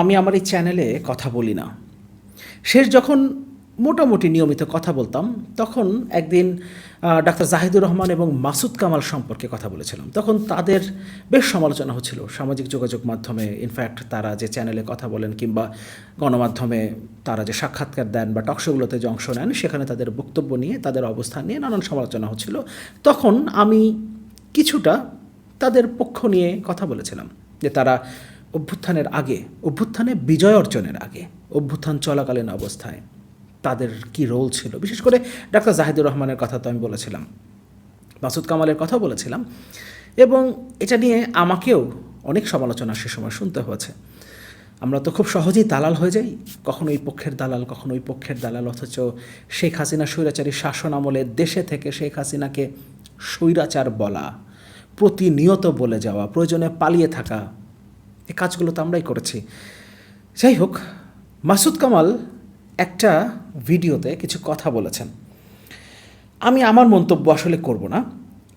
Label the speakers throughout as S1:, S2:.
S1: আমি আমার এই চ্যানেলে কথা বলি না। শেষ যখন মোটামুটি নিয়মিত কথা বলতাম, তখন একদিন ডাক্তার জাহিদুর রহমান এবং মাসুদ কামাল সম্পর্কে কথা বলেছিলাম। তখন তাদের বেশ সমালোচনা হচ্ছিল। সামাজিক যোগাযোগ মাধ্যমে ইনফ্যাক্ট তারা যে চ্যানেলে কথা বলেন কিংবা গণমাধ্যমে তারা যে সাক্ষাৎকার দেন বা টকশোগুলোতে যে অংশ নেন, সেখানে তাদের বক্তব্য নিয়ে, তাদের অবস্থান নিয়ে নানান সমালোচনা হচ্ছিল। তখন আমি কিছুটা তাদের পক্ষ নিয়ে কথা বলেছিলাম যে তারা অভ্যুত্থানের আগে, অভ্যুত্থানে বিজয় অর্জনের আগে, অভ্যুত্থান চলাকালীন অবস্থায় তাদের কি রোল ছিল? বিশেষ করে ডাক্তার জাহিদুর রহমানের কথা তো আমি বলেছিলাম, মাসুদ কামালের কথা বলেছিলাম এবং এটা নিয়ে আমাকেও অনেক সমালোচনা সে সময় শুনতে হয়েছে। আমরা তো খুব সহজেই দালাল হয়ে যাই, কখনো এই পক্ষের দালাল, কখনো ওই পক্ষের দালাল, অথচ শেখ হাসিনা স্বৈরাচারী শাসন আমলে দেশে থেকে শেখ হাসিনাকে স্বৈরাচার বলা, প্রতিনিয়ত বলে যাওয়া, প্রয়োজনে পালিয়ে থাকা এই কাজগুলো তো আমরাই করেছি। যাই হোক, মাসুদ কামাল একটা ভিডিওতে কিছু কথা বলেছেন। আমি আমার মন্তব্য আসলে করব না।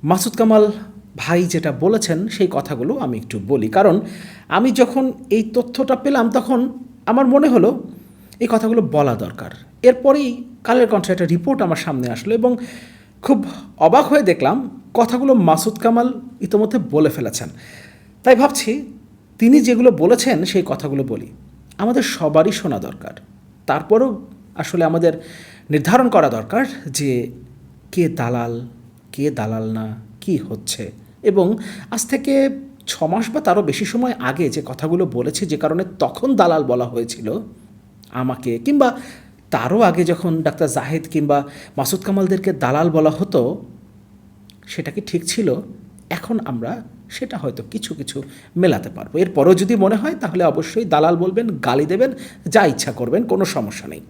S1: মাসুদ কামাল ভাই যেটা বলেছেন, সেই কথাগুলো আমি একটু বলি। কারণ আমি যখন এই তথ্যটা পেলাম, তখন আমার মনে হলো এই কথাগুলো বলা দরকার। এরপরেই কালের কণ্ঠে একটা রিপোর্ট আমার সামনে আসলো এবং খুব অবাক হয়ে দেখলাম, কথাগুলো মাসুদ কামাল ইতোমধ্যে বলে ফেলেছেন। তাই ভাবছি তিনি যেগুলো বলেছেন, সেই কথাগুলো বলি। আমাদের সবারই শোনা দরকার। তারপরও আসলে আমাদের নির্ধারণ করা দরকার যে কে দালাল কে দালাল না, কি হচ্ছে। এবং আজ থেকে ছ মাস বা তারও বেশি সময় আগে যে কথাগুলো বলেছি, যে কারণে তখন দালাল বলা হয়েছিল আমাকে, কিংবা তারও আগে যখন ডাক্তার জাহেদ কিংবা মাসুদ কামালদেরকে দালাল বলা হতো, সেটা কি ঠিক ছিল? এখন আমরা সেটা হয়তো কিছু কিছু মেলাতে পারব। এরপরও যদি মনে হয়, তাহলে অবশ্যই দালাল বলবেন, গালি দেবেন, যা ইচ্ছা করবেন, কোনো সমস্যা নেই।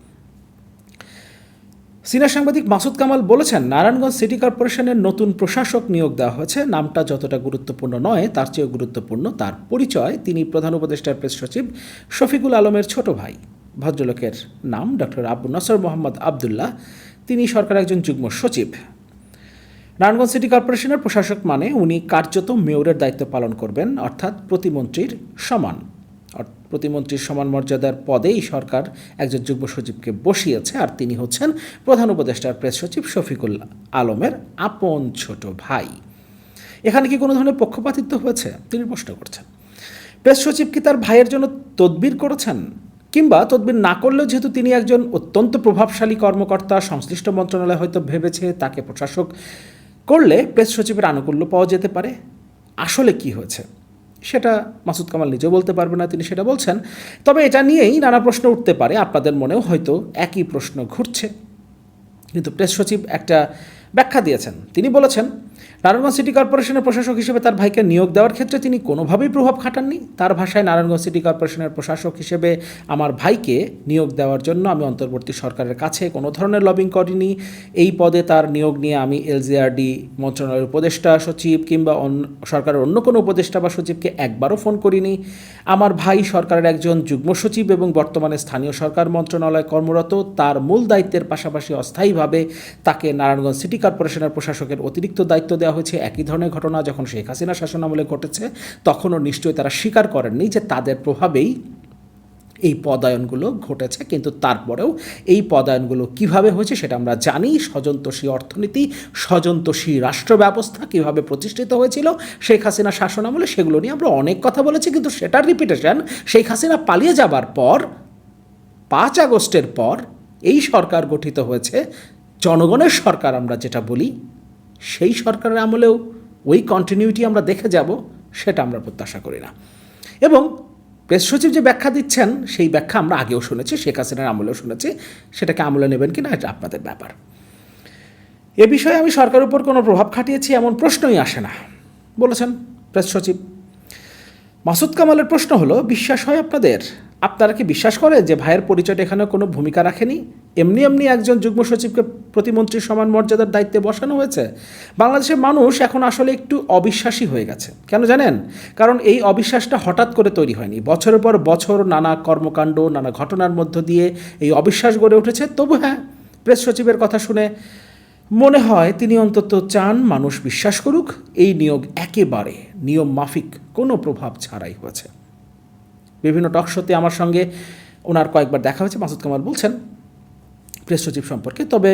S1: সিনিয়র সাংবাদিক মাসুদ কামাল বলেছেন, নারায়ণগঞ্জ সিটি কর্পোরেশনের নতুন প্রশাসক নিয়োগ দেওয়া হয়েছে। নামটা যতটা গুরুত্বপূর্ণ নয়, তার চেয়েও গুরুত্বপূর্ণ তার পরিচয়। তিনি প্রধান উপদেষ্টার প্রেস সচিব শফিকুল আলমের ছোট ভাই। ভদ্রলোকের নাম ডক্টর আবু নসর মোহাম্মদ আবদুল্লাহ। তিনি সরকার একজন যুগ্ম সচিব। নারায়ণগঞ্জ সিটি কর্পোরেশনের প্রশাসক মানে উনি কার্যত মেয়রের দায়িত্ব পালন করবেন, অর্থাৎ প্রতিমন্ত্রীর সমান। প্রতিমন্ত্রীর সমান মর্যাদার পদেই সরকার একজন যুগ্ম সচিবকে বসিয়েছে আর তিনি হচ্ছেন প্রধান উপদেষ্টার প্রেস সচিব শফিকুল আলমের আপন ছোট ভাই। এখানে কি কোনো ধরনের পক্ষপাতিত্ব হয়েছে? তিনি প্রশ্ন করছেন। প্রেস সচিব কি তার ভাইয়ের জন্য তদবির করেছেন? কিংবা তদবির না করলেও যেহেতু তিনি একজন অত্যন্ত প্রভাবশালী কর্মকর্তা, সংশ্লিষ্ট মন্ত্রণালয় হয়তো ভেবেছে, তাকে প্রশাসক করলে প্রেস সচিবের আনুকূল্য পাওয়া যেতে পারে। আসলে কি হয়েছে? সেটা মাসুদ কামাল নিজেও বলতে পারবে না, তিনি সেটা বলছেন। তবে এটা নিয়েই নানা প্রশ্ন উঠতে পারে, আপনাদের মনেও হয়তো একই প্রশ্ন ঘুরছে। কিন্তু প্রেস সচিব একটা ব্যাখ্যা দিয়েছেন। তিনি বলেছেন নারায়ণগঞ্জ সিটি কর্পোরেশনের প্রশাসক হিসেবে তার ভাইকে নিয়োগ দেওয়ার ক্ষেত্রে তিনি কোনোভাবেই প্রভাব খাটাননি। তার ভাষায় নারায়ণগঞ্জ সিটি কর্পোরেশনের প্রশাসক হিসেবে আমার ভাইকে নিয়োগ দেওয়ার জন্য আমি অন্তর্বর্তী সরকারের কাছে কোনো ধরনের লবিং করিনি। এই পদে তার নিয়োগ নিয়ে আমি এলজিআরডি মন্ত্রণালয়ের উপদেষ্টা সচিব কিংবা অন্য সরকারের অন্য কোনো উপদেষ্টা বা সচিবকে একবারও ফোন করিনি। আমার ভাই সরকারের একজন যুগ্ম সচিব এবং বর্তমানে স্থানীয় সরকার মন্ত্রণালয়ে কর্মরত। তার মূল দায়িত্বের পাশাপাশি অস্থায়ীভাবে তাকে নারায়ণগঞ্জ সিটি কর্পোরেশনের প্রশাসকের অতিরিক্ত দায়িত্ব দেওয়া হয়েছে, একই ধরনের ঘটনা যখন শেখ হাসিনা শাসনামলে ঘটেছে, তখনও নিশ্চয়ই তারা স্বীকার করেননি যে তাদের প্রভাবেই এই পদায়নগুলো ঘটেছে, কিন্তু তারপরেও এই পদায়নগুলো কীভাবে হয়েছে সেটা আমরা জানি। স্বজনতোষী অর্থনীতি স্বজনতোষী রাষ্ট্র ব্যবস্থা কীভাবে প্রতিষ্ঠিত হয়েছিল শেখ হাসিনা শাসনামলে, সেগুলো নিয়ে আমরা অনেক কথা বলেছি, কিন্তু সেটার রিপিটেশন শেখ হাসিনা পালিয়ে যাবার পর, পাঁচ আগস্টের পর এই সরকার গঠিত হয়েছে, জনগণের সরকার আমরা যেটা বলি সেই সরকারের আমলেও ওই কন্টিনিউটি আমরা দেখে যাব, সেটা আমরা প্রত্যাশা করি না। এবং প্রেস সচিব যে ব্যাখ্যা দিচ্ছেন, সেই ব্যাখ্যা আমরা আগেও শুনেছি, শেখ হাসিনার আমলেও শুনেছি, সেটাকে আমলে নেবেন কি না এটা আপনাদের ব্যাপার। এ বিষয়ে আমি সরকারের উপর কোনো প্রভাব খাটিয়েছি, এমন প্রশ্নই আসে না। বলেছেন প্রেস সচিব। মাসুদ কামালের প্রশ্ন হলো, বিশ্বাস হয় আপনাদের? আপনারা কি বিশ্বাস করেন যে ভাইয়ের পরিচয়টা এখানে কোনো ভূমিকা রাখেনি? এমনি এমনি একজন যুগ্ম সচিবকে প্রতিমন্ত্রীর সমান মর্যাদার দায়িত্বে বসানো হয়েছে। বাংলাদেশের মানুষ এখন আসলে একটু অবিশ্বাসী হয়ে গেছে। কেন জানেন? কারণ এই অবিশ্বাসটা হঠাৎ করে তৈরি হয়নি। বছরের পর বছর নানা কর্মকাণ্ড, নানা ঘটনার মধ্য দিয়ে এই অবিশ্বাস গড়ে উঠেছে। তবু হ্যাঁ প্রেস সচিবের কথা শুনে মনে হয় তিনি অন্তত চান মানুষ বিশ্বাস করুক, এই নিয়োগ একেবারে নিয়ম মাফিক কোনো প্রভাব ছাড়াই হয়েছে। বিভিন্ন টক শোতে আমার সঙ্গে ওনার কয়েকবার দেখা হয়েছে, মাসুদ কামাল বলছেন প্রেস সচিব সম্পর্কে। তবে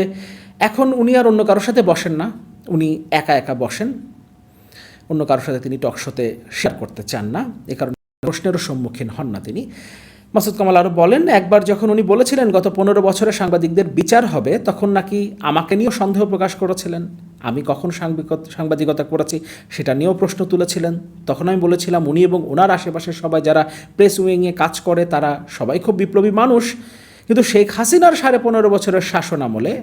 S1: এখন উনি আর অন্য কারোর সাথে বসেন না, উনি একা একা বসেন। অন্য কারোর সাথে তিনি টক শোতে শেয়ার করতে চান না, এ কারণে প্রশ্নেরও সম্মুখীন হন না তিনি। মাসুদ কামাল আরও বলেন, একবার যখন উনি বলেছিলেন গত পনেরো বছরে সাংবাদিকদের বিচার হবে, তখন নাকি আমাকে নিয়েও সন্দেহ প্রকাশ করেছিলেন। আমি কখন সাংবাদিকত করেছি সেটা নিয়েও প্রশ্ন তুলেছিলেন। তখন আমি বলেছিলাম, উনি এবং ওনার আশেপাশের সবাই যারা প্রেস উইংয়ে কাজ করে, তারা সবাই খুব বিপ্লবী মানুষ। কিন্তু শেখ হাসিনার সাড়ে পনেরো বছরের শাসন আমলে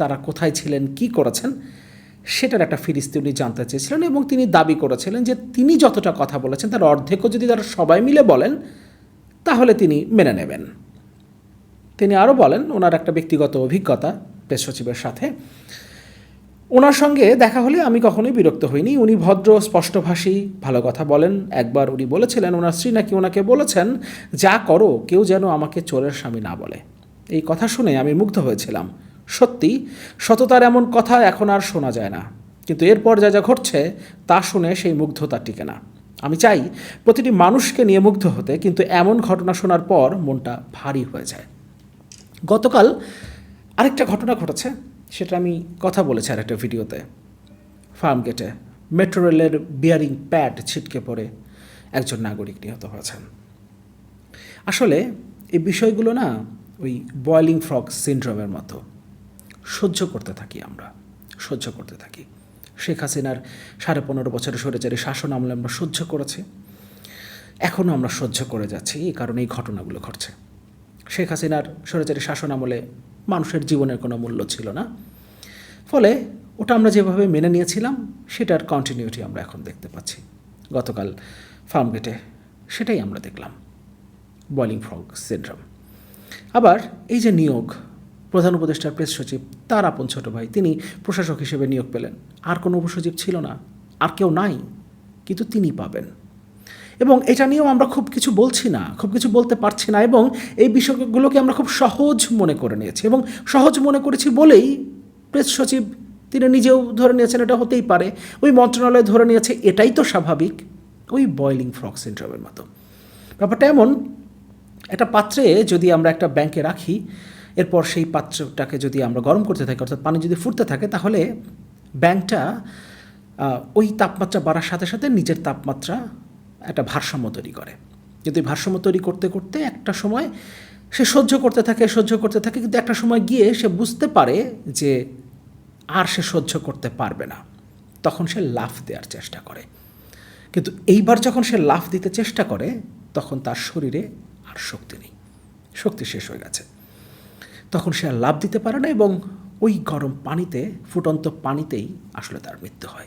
S1: তারা কোথায় ছিলেন, কি করেছেন, সেটার একটা ফিরিস্তি উনি জানতে চেয়েছিলেন এবং তিনি দাবি করেছিলেন যে তিনি যতটা কথা বলেছেন, তার অর্ধেকও যদি তারা সবাই মিলে বলেন তাহলে তিনি মেনে নেবেন। তিনি আরও বলেন, ওনার একটা ব্যক্তিগত অভিজ্ঞতা প্রেস সচিবের সাথে। ওনার সঙ্গে দেখা হলে আমি কখনোই বিরক্ত হইনি। উনি ভদ্র, স্পষ্টভাষী, ভালো কথা বলেন। একবার উনি বলেছিলেন, ওনার স্ত্রী নাকি ওনাকে বলেছেন, যা করো, কেউ যেন আমাকে চোরের স্বামী না বলে। এই কথা শুনে আমি মুগ্ধ হয়েছিলাম। সত্যি, সততার এমন কথা এখন আর শোনা যায় না। কিন্তু এরপর যা যা ঘটছে, তা শুনে সেই মুগ্ধতা টিকে না। আমি চাই প্রতিটি মানুষকে নিয়ে মুগ্ধ হতে, কিন্তু এমন ঘটনা শোনার পর মনটা ভারী হয়ে যায়। গতকাল আরেকটা ঘটনা ঘটেছে, সেটা আমি কথা বলেছি আরেকটা ভিডিওতে। ফার্ম গেটে মেট্রো রেলের বিয়ারিং প্যাড ছিটকে পড়ে একজন নাগরিক নিহত হয়েছেন। আসলে এই বিষয়গুলো না ওই বয়লিং ফ্রক সিনড্রোমের মতো। সহ্য করতে থাকি আমরা, সহ্য করতে থাকি। শেখ হাসিনার সাড়ে পনেরো বছরের সরেচারি শাসন আমলে আমরা সহ্য করেছি। এখনও আমরা সহ্য করে যাচ্ছি, এই কারণে এই ঘটনাগুলো ঘটছে। শেখ হাসিনার সরেচারি শাসন আমলে মানুষের জীবনের কোনো মূল্য ছিল না। ফলে ওটা আমরা যেভাবে মেনে নিয়েছিলাম, সেটার কন্টিনিউটি আমরা এখন দেখতে পাচ্ছি। গতকাল ফার্মগেটে সেটাই আমরা দেখলাম। Boiling frog syndrome. আবার এই যে নিয়োগ প্রধান উপদেষ্টার প্রেস সচিব তার আপন ছোট ভাই। তিনি প্রশাসক হিসেবে নিয়োগ পেলেন। আর কোনো উপসচিব ছিল না। আর কেউ নাই, কিন্তু তিনি পাবেন। এবং এটা নিয়েও আমরা খুব কিছু বলছি না, খুব কিছু বলতে পারছি না এবং এই বিষয়গুলোকে আমরা খুব সহজ মনে করে নিয়েছি এবং সহজ মনে করেছি বলেই প্রেস সচিব তিনি নিজেও ধরে নিয়েছেন এটা হতেই পারে। ওই মন্ত্রণালয় ধরে নিয়েছে এটাই তো স্বাভাবিক, ওই বয়লিং ফ্রক সিন্ড্রোমের মতো। ব্যাপারটা এমন, একটা পাত্রে যদি আমরা একটা ব্যাংকে রাখি এরপর সেই পাত্রটাকে যদি আমরা গরম করতে থাকি, অর্থাৎ পানি যদি ফুটতে থাকে, তাহলে ব্যাংকটা ওই তাপমাত্রা বাড়ার সাথে সাথে নিজের তাপমাত্রা একটা ভারসাম্য তৈরি করে। এই ভারসাম্য তৈরি করতে করতে একটা সময় সে সহ্য করতে থাকে, সহ্য করতে থাকে, কিন্তু একটা সময় গিয়ে সে বুঝতে পারে যে আর সে সহ্য করতে পারবে না। তখন সে লাফ দেওয়ার চেষ্টা করে। কিন্তু এইবার যখন সে লাফ দিতে চেষ্টা করে, তখন তার শরীরে আর শক্তি নেই। শক্তি শেষ হয়ে গেছে। তখন সে আর লাভ দিতে পারে না এবং ওই গরম পানিতে, ফুটন্ত পানিতেই আসলে তার মৃত্যু হয়।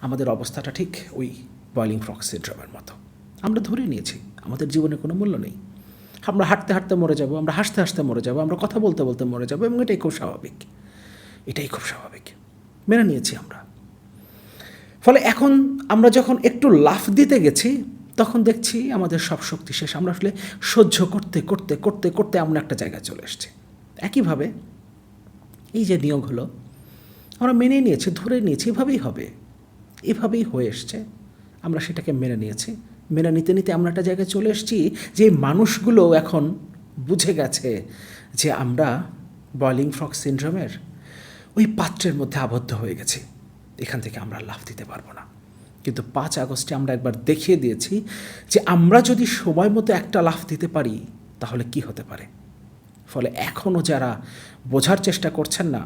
S1: আমাদের অবস্থাটা ঠিক ওই বয়লিং ফ্রক সিড্রোমের মতো। আমরা ধরে নিয়েছি, আমাদের জীবনে কোনো মূল্য নেই। আমরা হাঁটতে হাঁটতে মরে যাব, আমরা হাসতে হাসতে মরে যাব, আমরা কথা বলতে বলতে মরে যাব এবং এটাই খুব স্বাভাবিক। এটাই খুব স্বাভাবিক। মেনে নিয়েছি আমরা। ফলে এখন আমরা যখন একটু লাফ দিতে গেছি, তখন দেখছি আমাদের সব শক্তি শেষ। আমরা আসলে সহ্য করতে করতে করতে করতে এমন একটা জায়গায় চলে এসেছি। একইভাবে এই যে নিয়োগ হলো, আমরা মেনে নিয়েছি, ধরে নিয়েছি, এভাবেই হবে। এভাবেই হয়ে এসছে। আমরা সেটাকে মেনে নিয়েছি। মেনে নিতে নিতে আমরা একটা জায়গায় চলে এসেছি, যে মানুষগুলো এখন বুঝে গেছে যে আমরা বয়লিং ফ্রক সিনড্রোমের ওই পাত্রের মধ্যে আবদ্ধ হয়ে গেছি। এখান থেকে আমরা লাভ দিতে পারব না। কিন্তু পাঁচ আগস্টে আমরা একবার দেখিয়ে দিয়েছি যে আমরা যদি সময় মতো একটা লাভ দিতে পারি, তাহলে কি হতে পারে? ফলে এখনও যারা বোঝার চেষ্টা করছেন না,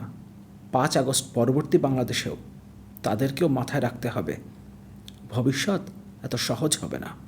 S1: পাঁচ আগস্ট পরবর্তী বাংলাদেশেও তাদেরকেও মাথায় রাখতে হবে। ভবিষ্যৎ এত সহজ হবে না।